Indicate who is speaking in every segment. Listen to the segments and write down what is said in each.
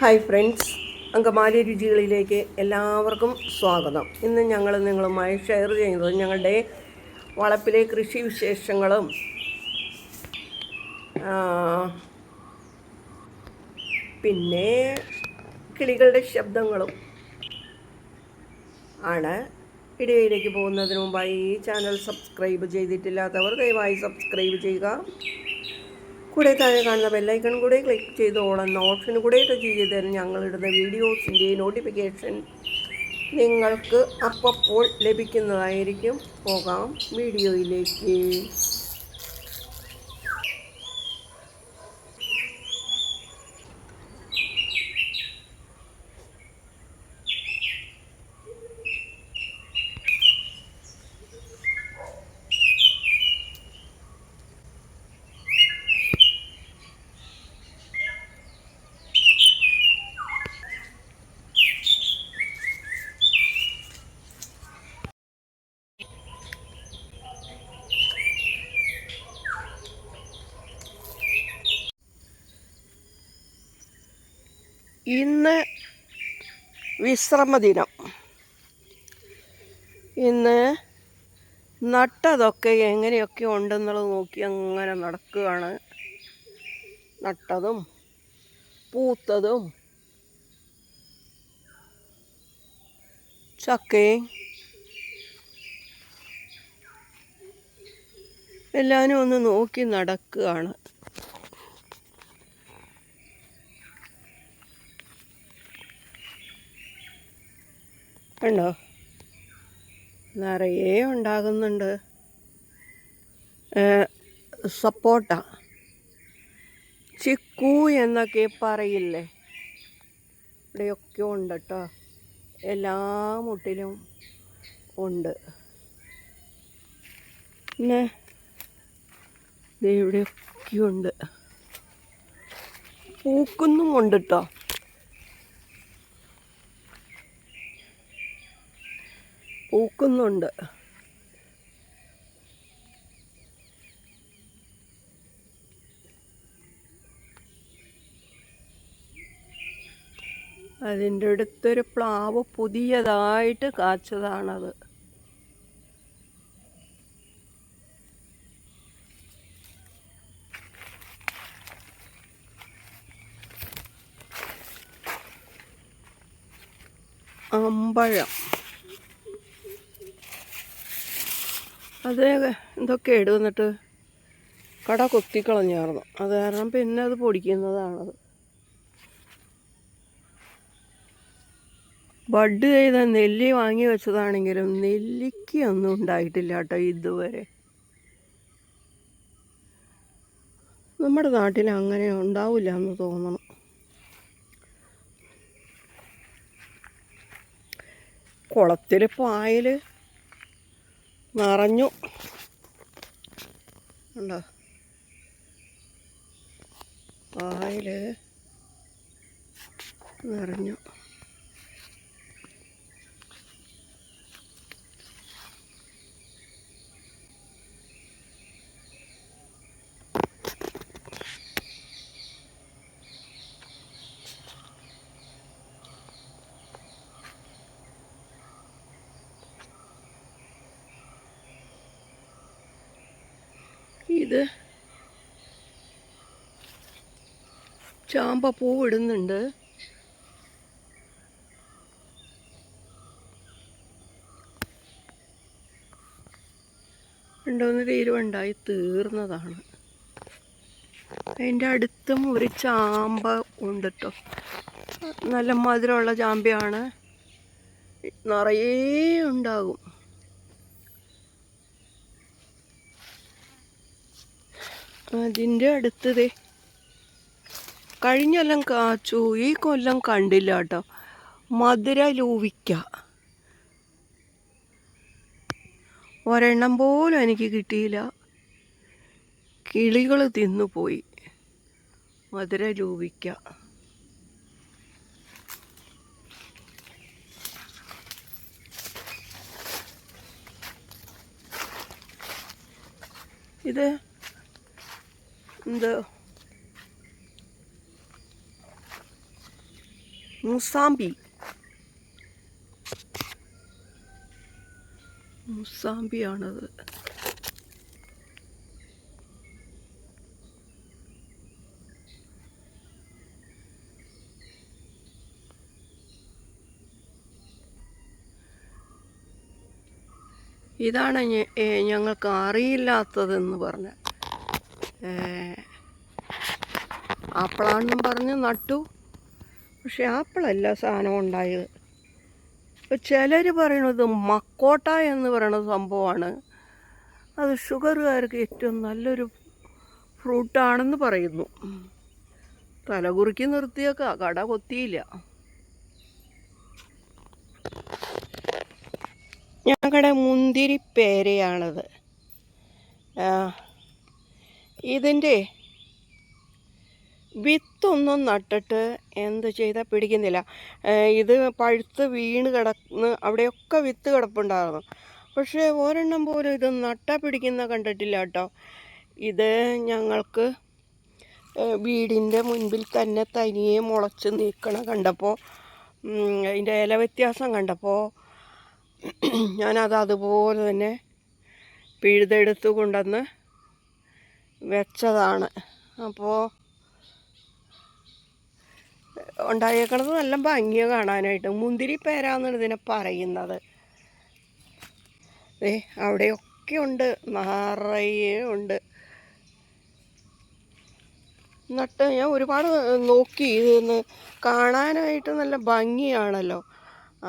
Speaker 1: Hi friends Angamaly രുചികളിലേക്ക് എല്ലാവർക്കും സ്വാഗതം. ഇന്ന് ഞങ്ങൾ നിങ്ങളുമായി ഷെയർ ചെയ്യുന്നത് ഞങ്ങളുടെ വളപ്പിലെ കൃഷി വിശേഷങ്ങളും പിന്നെ കിളികളുടെ ശബ്ദങ്ങളും ആണ്. ഇടയിലേക്ക് പോകുന്നതിന് മുമ്പായി ഈ ചാനൽ സബ്സ്ക്രൈബ് ചെയ്തിട്ടില്ലാത്തവർ ദയവായി സബ്സ്ക്രൈബ് ചെയ്യുക. കൂടെ താഴെ കാണുന്ന ബെല്ലൈക്കൺ കൂടെ ക്ലിക്ക് ചെയ്ത് ഓളെന്ന ഓപ്ഷൻ കൂടെ ടച്ച് ചെയ്താൽ ഞങ്ങളിടുന്ന വീഡിയോസിന്റെ നോട്ടിഫിക്കേഷൻ നിങ്ങൾക്ക് അപ്പോൾ ലഭിക്കുന്നതായിരിക്കും. പോകാം. വീഡിയോയിലേക്ക്. ഇന്ന് വിശ്രമ ദിനം ഇന്ന് നട്ടതൊക്കെ എങ്ങനെയൊക്കെ ഉണ്ടെന്നുള്ളത് നോക്കി അങ്ങനെ നടക്കുകയാണ്. നട്ടതും പൂത്തതും ചക്കയും എല്ലാവരും ഒന്ന് നോക്കി നടക്കുകയാണ്. കണ്ടോ നിറയെ ഉണ്ടാകുന്നുണ്ട്. സപ്പോട്ട. ചിക്കു എന്നൊക്കെ പറയില്ലേ? ഇവിടെയൊക്കെ ഉണ്ട് കേട്ടോ എല്ലാ മുട്ടിലും ഉണ്ട്. പിന്നെ ഇവിടെയൊക്കെ ഉണ്ട്. പൂക്കുന്നും ഉണ്ട് കേട്ടോ പൂക്കുന്നുണ്ട്. അതിന്റെ അടുത്തൊരു പ്ലാവ് പുതിയതായിട്ട് കാച്ചതാണത്. അമ്പഴം. അത് എന്തൊക്കെ ഇടുന്നിട്ട് കട കൊത്തിക്കളഞ്ഞായിരുന്നു അത് കാരണം പിന്നെ അത് പൊടിക്കുന്നതാണത്. ബഡ് ചെയ്ത നെല്ലി വാങ്ങി വെച്ചതാണെങ്കിലും നെല്ലിക്ക് ഒന്നും ഉണ്ടായിട്ടില്ല കേട്ടോ ഇതുവരെ. നമ്മുടെ നാട്ടിൽ അങ്ങനെ ഉണ്ടാവില്ല എന്ന് തോന്നണം. കുളത്തിൽ പായൽ നിറഞ്ഞു. ഉണ്ടോ? പായൽ നിറഞ്ഞു. ഇത് ചാമ്പ പൂവിടുന്നുണ്ട് രണ്ടോന്ന് തീരുവുണ്ടായി തീർന്നതാണ്. അതിന്റെ അടുത്തും ഒരു ചാമ്പ ഉണ്ട് കേട്ടോ നല്ല മധുരമുള്ള ചാമ്പയാണ്. നിറയെ ഉണ്ടാകും. അതിന്റെ അടുത്തത് കഴിഞ്ഞ കൊല്ലം കാച്ചു ഈ കൊല്ലം കണ്ടില്ല കേട്ടോ. മധുര ലൂവിക്ക. ഒരെണ്ണം പോലും എനിക്ക് കിട്ടിയില്ല. കിളികൾ തിന്നുപോയി. മധുര ലൂവിക്ക. ഇത് എന്ത് മുസാമ്പി മുസാമ്പിയാണത് ഇതാണ് ഞങ്ങൾക്ക് അറിയില്ലാത്തതെന്ന് പറഞ്ഞ ആപ്പിളാണെന്നും പറഞ്ഞ് നട്ടു. പക്ഷെ ആപ്പിളല്ല സാധനം ഉണ്ടായത്. ഇപ്പം ചിലർ പറയണത് മക്കോട്ട എന്ന് പറയുന്ന സംഭവമാണ്. അത് ഷുഗറുകാർക്ക് ഏറ്റവും നല്ലൊരു ഫ്രൂട്ടാണെന്ന് പറയുന്നു. തലകുറുക്കി നിർത്തിയേക്കാ കട കൊത്തിയില്ല. ഞങ്ങളുടെ മുന്തിരി പേരയാണത് ഇതിന്റെ വിത്തൊന്നും നട്ടിട്ട് എന്ത് ചെയ്താൽ പിടിക്കുന്നില്ല. ഇത് പഴുത്ത് വീണ് കിടന്ന് അവിടെയൊക്കെ വിത്ത് കിടപ്പുണ്ടായിരുന്നു. പക്ഷേ ഒരെണ്ണം പോലും ഇത് നട്ടാൽ പിടിക്കുന്ന കണ്ടിട്ടില്ല കേട്ടോ. ഇത് ഞങ്ങൾക്ക് വീടിന്റെ മുൻപിൽ തന്നെ തനിയെ മുളച്ച് നിൽക്കണ കണ്ടപ്പോൾ അതിന്റെ ഇല വ്യത്യാസം കണ്ടപ്പോൾ ഞാനത് അതുപോലെ തന്നെ പിഴുതെടുത്ത് കൊണ്ടുവന്ന് വെച്ചതാണ്. അപ്പോൾ ഉണ്ടായേക്കണത് നല്ല ഭംഗിയ കാണാനായിട്ട്. മുന്തിരി പേരാന്നാണ് ഇതിനെ പറയുന്നത്. ഏ അവിടെയൊക്കെ ഉണ്ട്. നിറയെ ഉണ്ട്. നട്ട് ഞാൻ ഒരുപാട് നോക്കി. ഇതൊന്ന് കാണാനായിട്ട് നല്ല ഭംഗിയാണല്ലോ.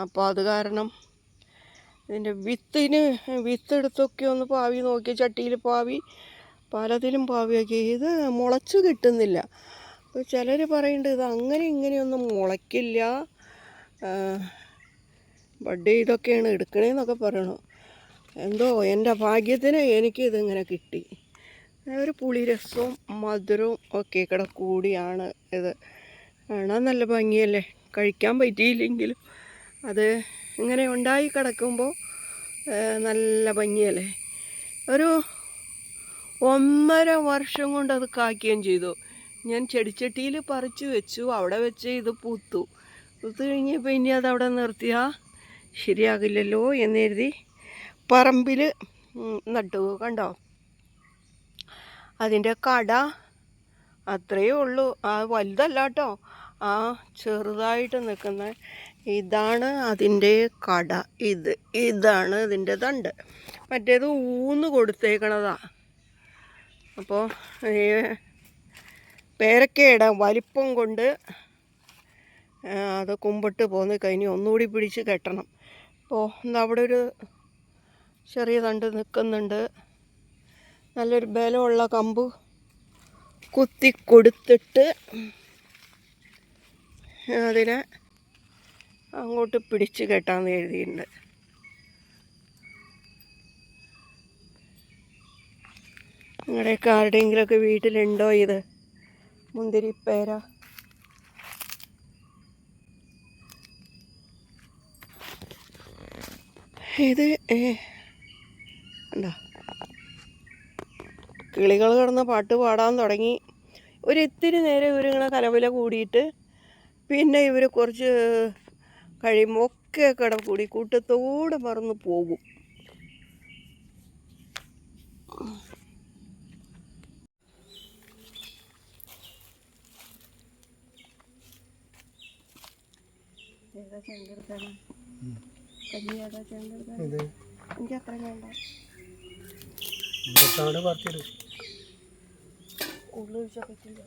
Speaker 1: അപ്പോൾ അത് കാരണം ഇതിന്റെ വിത്തിന് വിത്തെടുത്തൊക്കെ ഒന്ന് പാവി നോക്കി ചട്ടിയിൽ പാവി പലതിലും പാവയൊക്കെ ഇത് മുളച്ച് കിട്ടുന്നില്ല. ചിലർ പറയുന്നുണ്ട് ഇത് അങ്ങനെ ഇങ്ങനെയൊന്നും മുളയ്ക്കില്ല. ബഡ് ഇതൊക്കെയാണ് എടുക്കണേന്നൊക്കെ പറയണു. എന്തോ എന്റെ ഭാഗ്യത്തിന് എനിക്ക് ഇതിങ്ങനെ കിട്ടി. ഒരു പുളിരസവും മധുരവും ഒക്കെ ഇവിടെ കൂടിയാണ് ഇത്. കാണാൻ നല്ല ഭംഗിയല്ലേ? കഴിക്കാൻ പറ്റിയില്ലെങ്കിലും അത് ഇങ്ങനെ ഉണ്ടായി കിടക്കുമ്പോൾ നല്ല ഭംഗിയല്ലേ? ഒരു ഒന്നര വർഷം കൊണ്ട് അത് കാക്കുകയും ചെയ്തു. ഞാൻ ചെടിച്ചട്ടിയിൽ പറിച്ചു വെച്ചു. അവിടെ വെച്ച് ഇത് പൂത്തു. പൂത്തു കഴിഞ്ഞപ്പോൾ ഇനി അത് അവിടെ നിർത്തിയാൽ ശരിയാകില്ലല്ലോ എന്നെഴുതി പറമ്പിൽ നട്ടു. കണ്ടോ? അതിന്റെ കട അത്രയേ ഉള്ളൂ. ആ വലുതല്ല കേട്ടോ. ആ ചെറുതായിട്ട് നിൽക്കുന്ന ഇതാണ് അതിന്റെ കട. ഇത് ഇതാണ് ഇതിന്റെ തണ്ട്. മറ്റേത് ഊന്ന് കൊടുത്തേക്കണതാ. അപ്പോൾ പേരക്കയുടെ വലിപ്പം കൊണ്ട് അത് കുമ്പിട്ട് പോന്ന് കഴിഞ്ഞ് ഒന്നുകൂടി പിടിച്ച് കെട്ടണം. അപ്പോൾ എന്താ അവിടെ ഒരു ചെറിയ തണ്ട് നിൽക്കുന്നുണ്ട്. നല്ലൊരു ബലമുള്ള കമ്പ് കുത്തി കൊടുത്തിട്ട് അതിനെ അങ്ങോട്ട് പിടിച്ച് കെട്ടാമെന്ന് എഴുതിയിട്ടുണ്ട്. നിങ്ങളുടെയൊക്കെ ആരുടെയെങ്കിലുമൊക്കെ വീട്ടിലുണ്ടോ ഇത്? മുന്തിരിപ്പേര. ഇത് എന്താ കിളികൾ കിടന്ന് പാട്ട് പാടാൻ തുടങ്ങി. ഒരിത്തിരി നേരം ഇവരിങ്ങനെ കലവില കൂടിയിട്ട് പിന്നെ ഇവർ കുറച്ച് കഴിയുമ്പോൾ ഒക്കെ കിട കൂടി കൂട്ടത്തോടെ പറന്ന് പോകും. എനിക്ക് അത്ര വേണ്ട. ഉള്ളു ഒഴിച്ചാൽ പറ്റില്ല.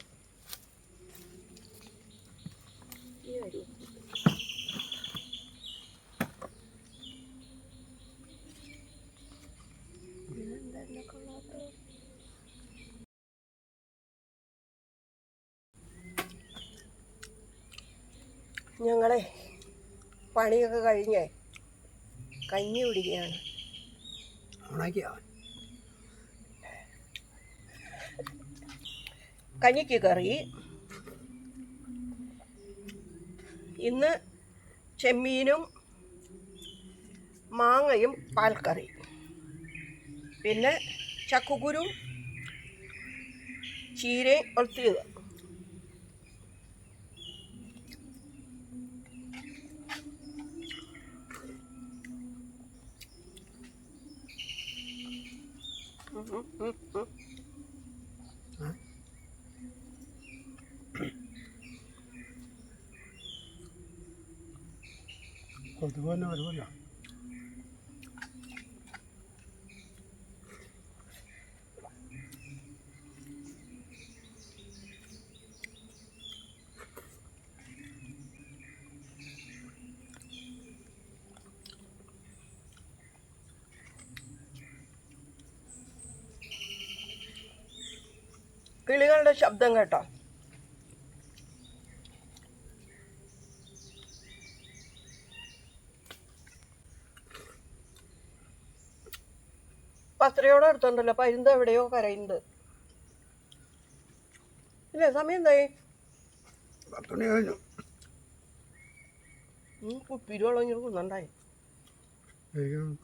Speaker 1: ഈ വരൂ. ഞങ്ങളെ പണിയൊക്കെ കഴിഞ്ഞേ കഞ്ഞി കുടിക്കുകയാണ്. കഞ്ഞിക്ക് കറി. ഇന്ന് ചെമ്മീനും മാങ്ങയും പാൽക്കറി. പിന്നെ ചക്കുകുരും ചീരയും ഒലത്തിയത്
Speaker 2: കൊതുക് തന്നെ വരുമല്ലോ
Speaker 1: കിളികളുടെ ശബ്ദം കേട്ടോ. പത്രയോടെ അടുത്തുണ്ടല്ലോ പരുന്ത് എവിടെയോ കരയുന്നത് ഇല്ല സമയം എന്തായി?
Speaker 2: ഉണ്ടായി കഴിഞ്ഞു.
Speaker 1: കുപ്പിരി വെള്ളം ഇങ്ങനെ കുന്നുണ്ടായി.
Speaker 2: കഴിക്കണം.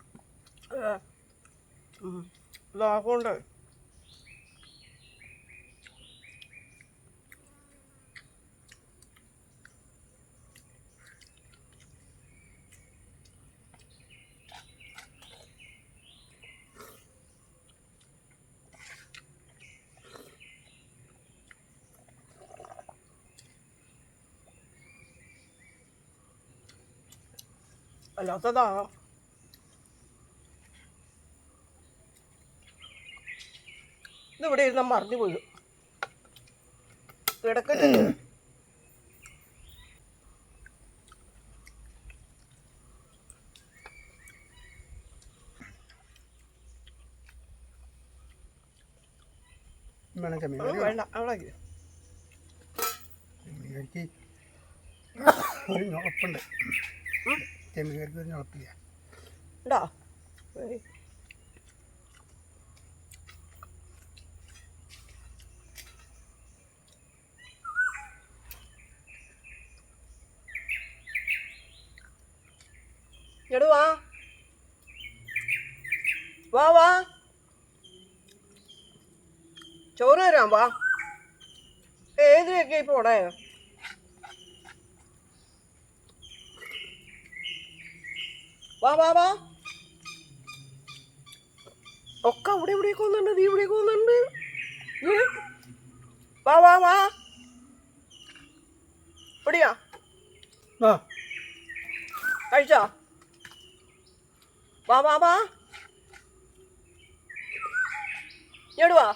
Speaker 1: അല്ലാത്തതാ. ഇതിവിടെ ഇരുന്ന മറിഞ്ഞു പോയി. കിടക്കട്ടെ.
Speaker 2: വേണം ചെമ്മീൻ
Speaker 1: ഉം,
Speaker 2: കറി
Speaker 1: വേണ്ട അവിടെ
Speaker 2: കറിക്ക് ഒരു ഞുളപ്പുണ്ട്
Speaker 1: ചോറ് തരാം വാ. ഏതിലൊക്കെ പോടേ വാ വാ വാ. ഒക്കെ അവിടെ ഇവിടെ പോകുന്നുണ്ട് നീ ഇവിടെ പോകുന്നുണ്ട്? വാ വാ വാ. ഇവിടെയാ. കഴിച്ച? വാ വാ വാ. ഞടുവാ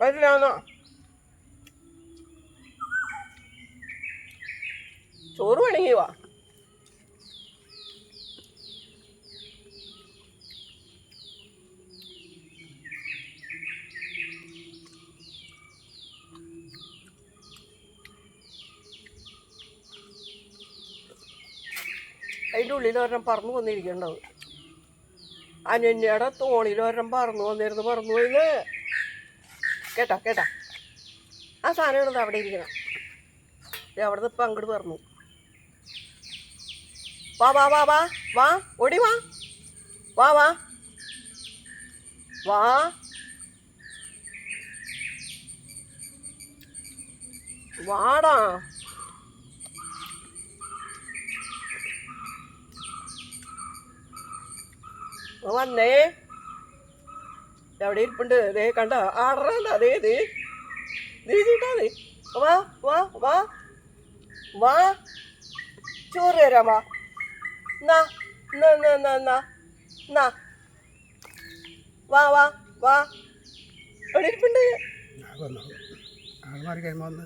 Speaker 1: വരില്ല വരില്ലാന്നോ ചോറ് വേണമെങ്കിൽ വാ. അതിന്റെ ഉള്ളിൽ ഒരെണ്ണം പറന്നു വന്നിരിക്കേണ്ടത്. അനന്യയുടെ തോണിയിൽ ഒരെണ്ണം പറന്നു വന്നിരുന്നു പറന്നു പോയിന്ന്. കേട്ടാ കേട്ടാ. ആ സാധനം ഇടുന്നത് അവിടെ ഇരിക്കണം. അവിടുന്ന് ഇപ്പം അങ്ങോട്ട് പറഞ്ഞു വാ വാ വാ വാ വാ ഓടി വാ വാ വാ വാ വാടാ ആ വന്നേ എവിടെ ഇരിപ്പുണ്ട് ദേ കണ്ട ആടറല്ല അതേ ദേ ദേ ചേട്ടാ ദേ വാ വാ വാ വാ ചോറ് തരാം വാ എന്നാ എന്നാ എന്നാ എന്നാ എന്നാ എന്നാ വാ വാ വാ. എവിടെ ഇരിപ്പുണ്ട്
Speaker 2: ഞാൻ വന്നു. ആൾ മാറി കഴിയുമ്പോൾ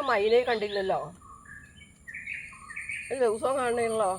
Speaker 2: പറക്കത്തില്ല
Speaker 1: മൈനെ കണ്ടില്ലല്ലോ. ഒരു ദിവസം കാണണല്ലോ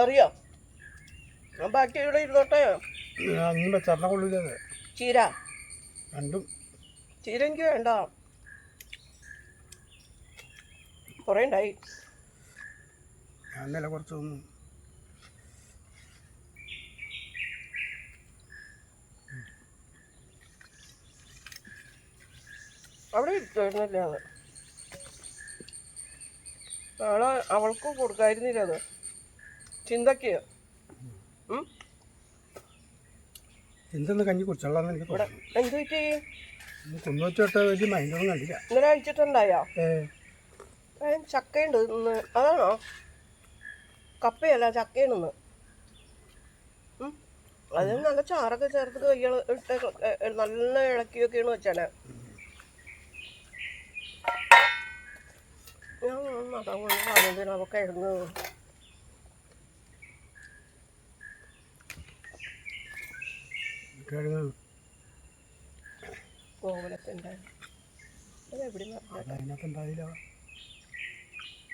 Speaker 1: അറിയോ? ഞാൻ ബാക്കി ഇവിടെ ഇരുന്നോട്ടെ.
Speaker 2: അന്നും വെച്ചാറിനെ കൊള്ളില്ലേ
Speaker 1: ചീര.
Speaker 2: രണ്ടും.
Speaker 1: ചീര എനിക്ക് വേണ്ട. കുറേ ഉണ്ടായി.
Speaker 2: ഞാൻ നില കുറച്ച്
Speaker 1: അവിടെ അത്? നാളെ അവൾക്ക് കൊടുക്കായിരുന്നില്ല അത്. ചിന്തക്ക്
Speaker 2: എന്തെന്ന് കഞ്ഞി എനിക്ക്
Speaker 1: ഇവിടെ എന്ത് പറ്റി?
Speaker 2: കുന്നു വെച്ചിട്ട് വലിയ മൈൻഡൊന്നും കണ്ടില്ല.
Speaker 1: ഇന്നലെ
Speaker 2: ഏ,
Speaker 1: ചക്കയുണ്ട് ഇന്ന്. അതാണോ? കപ്പയല്ല ചക്കയാണെന്ന് ഉം. നല്ല ചാറൊക്കെ ചേർത്ത് കയ്കൾ ഇട്ട് നല്ല ഇളക്കിയൊക്കെയാണ് വെച്ചാണ്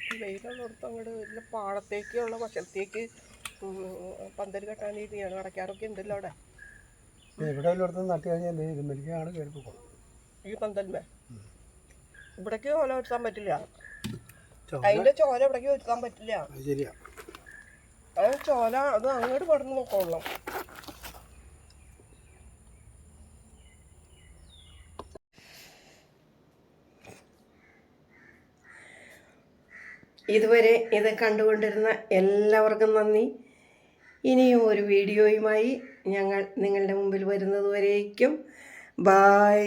Speaker 1: ഇല്ല പാടത്തേക്കുള്ള വശത്തേക്ക് പന്തൽ കെട്ടാൻ രീതിയാണ് അടയ്ക്കാറൊക്കെ ഉണ്ടല്ലോ അവിടെ
Speaker 2: പോകും
Speaker 1: ഈ പന്തൽമേ ഇവിടേക്ക് ഓല വരുത്താൻ പറ്റില്ല. അതിന്റെ ചോല ഇവിടേക്ക് വെച്ചാൻ പറ്റില്ല.
Speaker 2: ശരിയാ.
Speaker 1: അത് ചോല അത് അങ്ങോട്ട് പടർന്നു നോക്കോളാം ഇതുവരെ ഇത് കണ്ടുകൊണ്ടിരുന്ന എല്ലാവർക്കും നന്ദി. ഇനിയും ഒരു വീഡിയോയുമായി ഞങ്ങൾ നിങ്ങളുടെ മുമ്പിൽ വരുന്നതുവരേക്കും ബായ്